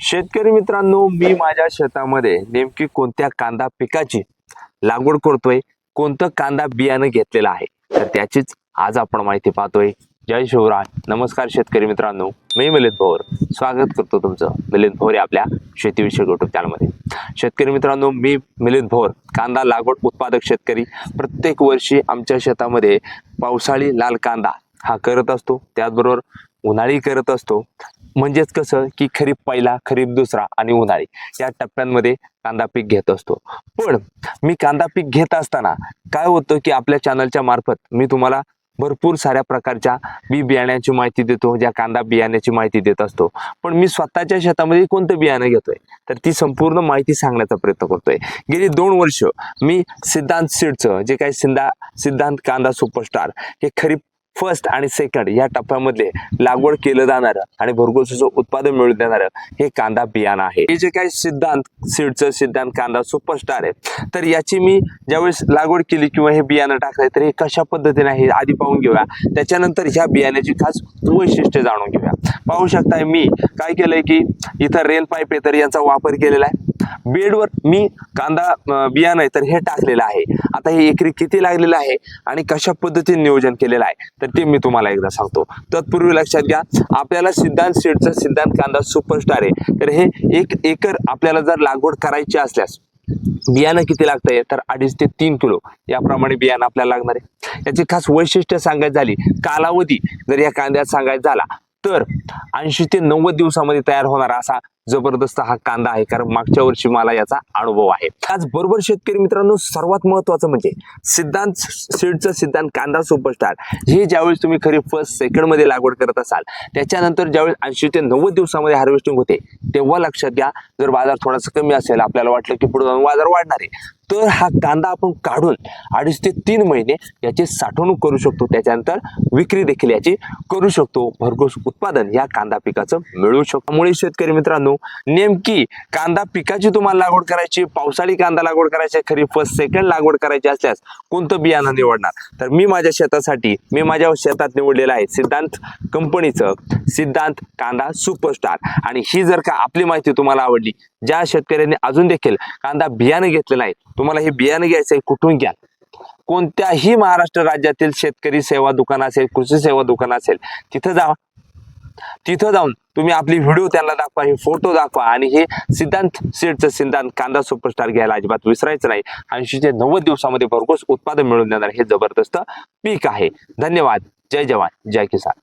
शेतकरी मित्रांनो मी माझ्या शेतामध्ये नेमकी कोणत्या कांदा पिकाची लागवड करतोय कोणतं कांदा बियाणं घेतलेलं आहे तर त्याचीच आज आपण माहिती पाहतोय. जय शिवराय. नमस्कार शेतकरी मित्रांनो. मी मिलिंद भोर स्वागत करतो तुमचं मिलिंद भोर या आपल्या शेतीविषयक युट्यूब चॅनलमध्ये शेतकरी मित्रांनो मी मिलिंद भोर कांदा लागवड उत्पादक शेतकरी. प्रत्येक वर्षी आमच्या शेतामध्ये पावसाळी लाल कांदा हा करत असतो. त्याचबरोबर उन्हाळी करत असतो. म्हणजेच कसं की खरीप पहिला खरीप दुसरा आणि उन्हाळी. या टप्प्यांमध्ये कांदा पीक घेत असतो. पण मी कांदा पीक घेत असताना काय होतं की आपल्या चॅनलच्या मार्फत मी तुम्हाला भरपूर साऱ्या प्रकारच्या बी बियाण्याची माहिती देतो ज्या कांदा बियाण्याची माहिती देत असतो. पण मी स्वतःच्या शेतामध्ये कोणतं बियाणं घेतोय? तर ती संपूर्ण माहिती सांगण्याचा प्रयत्न करतोय. गेली दोन वर्ष मी सिद्धांत सीडचं जे काही सिद्धा सिद्धांत कांदा सुपरस्टार हे खरीप फर्स्ट आणि सेकंड या टप्प्यामध्ये लागवड केलं जाणारं आणि भरघोस उत्पादन मिळवून देणारं हे कांदा बियाणं आहे. हे जे काही सिद्धांत सीडचं सिद्धांत कांदा सुपरस्टार आहे. तर याची मी ज्यावेळेस लागवड केली किंवा हे बियाणं टाकलंय तर हे कशा पद्धतीने आहे आधी पाहून घेऊया. त्याच्यानंतर ह्या बियाण्याची खास वैशिष्ट्य जाणून घेऊया. पाहू शकताय मी काय केलंय की इथं रेल पाईप आहे तर यांचा वापर केलेला आहे. बेडवर मी कांदा बियाणं आहे तर हे टाकलेलं आहे. आता हे एकरी किती लागलेलं आहे आणि कशा पद्धतीने नियोजन केलेलं आहे तर ते मी तुम्हाला एकदा सांगतो. तत्पूर्वी लक्षात घ्या आपल्याला सिद्धांत शेडचा सिद्धांत कांदा सुपरस्टार आहे. तर हे एक एकर आपल्याला जर लागवड करायची असल्यास बियाणं किती लागतंय? तर अडीच ते तीन किलो याप्रमाणे बियाणं आपल्याला लागणार आहे. याची खास वैशिष्ट्य सांगायची झाली कालावधी जर या कांद्यात सांगायचं झाला तर ऐंशी ते नव्वद दिवसामध्ये तयार होणारा असा जबरदस्त हा कांदा आहे कारण मागच्या वर्षी मला याचा अनुभव आहे. त्याचबरोबर शेतकरी मित्रांनो सर्वात महत्वाचं म्हणजे सिद्धांत सीडचं सिद्धांत कांदा सुपरस्टार हे ज्यावेळेस तुम्ही खरी फर्स्ट सेकंडमध्ये लागवड करत असाल त्याच्यानंतर ज्यावेळेस ऐंशी ते नव्वद दिवसामध्ये हार्वेस्टिंग होते तेव्हा लक्षात घ्या जर बाजार थोडासा कमी असेल आपल्याला वाटलं की पुढे जाऊन बाजार वाढणार आहे. तर हा कांदा आपण काढून अडीच ते तीन महिने याची साठवणूक करू शकतो. त्याच्यानंतर विक्री देखील याची करू शकतो. भरघोस उत्पादन या कांदा पिकाचं मिळू शकतो. त्यामुळे शेतकरी मित्रांनो नेमकी कांदा पिकाची तुम्हाला लागवड करायची पावसाळी कांदा लागवड करायची खरी फर्स्ट सेकंड लागवड करायची असल्यास कोणतं बियाणं निवडणार? तर मी माझ्या शेतासाठी मी माझ्या शेतात निवडलेलं आहे सिद्धांत कंपनीचं सिद्धांत कांदा सुपरस्टार आणि ही जर का आपली माहिती तुम्हाला आवडली ज्या शेतकऱ्यांनी अजून देखील कांदा बियाणं घेतलेलं आहे तुम्हाला हे बियाणं घ्यायचं आहे कुठून घ्या? कोणत्याही महाराष्ट्र राज्यातील शेतकरी सेवा दुकान असेल कृषी सेवा दुकान असेल तिथं जा. तिथं जाऊन तुम्ही आपली व्हिडिओ त्यांना दाखवा हे फोटो दाखवा. आणि हे सिद्धांत सीडचं सिद्धांत कांदा सुपरस्टार घ्यायला अजिबात विसरायचं नाही. ऐंशी ते नव्वद दिवसामध्ये भरघोस उत्पादन मिळवून देणार हे जबरदस्त पीक आहे. धन्यवाद. जय जवान. जय किसान.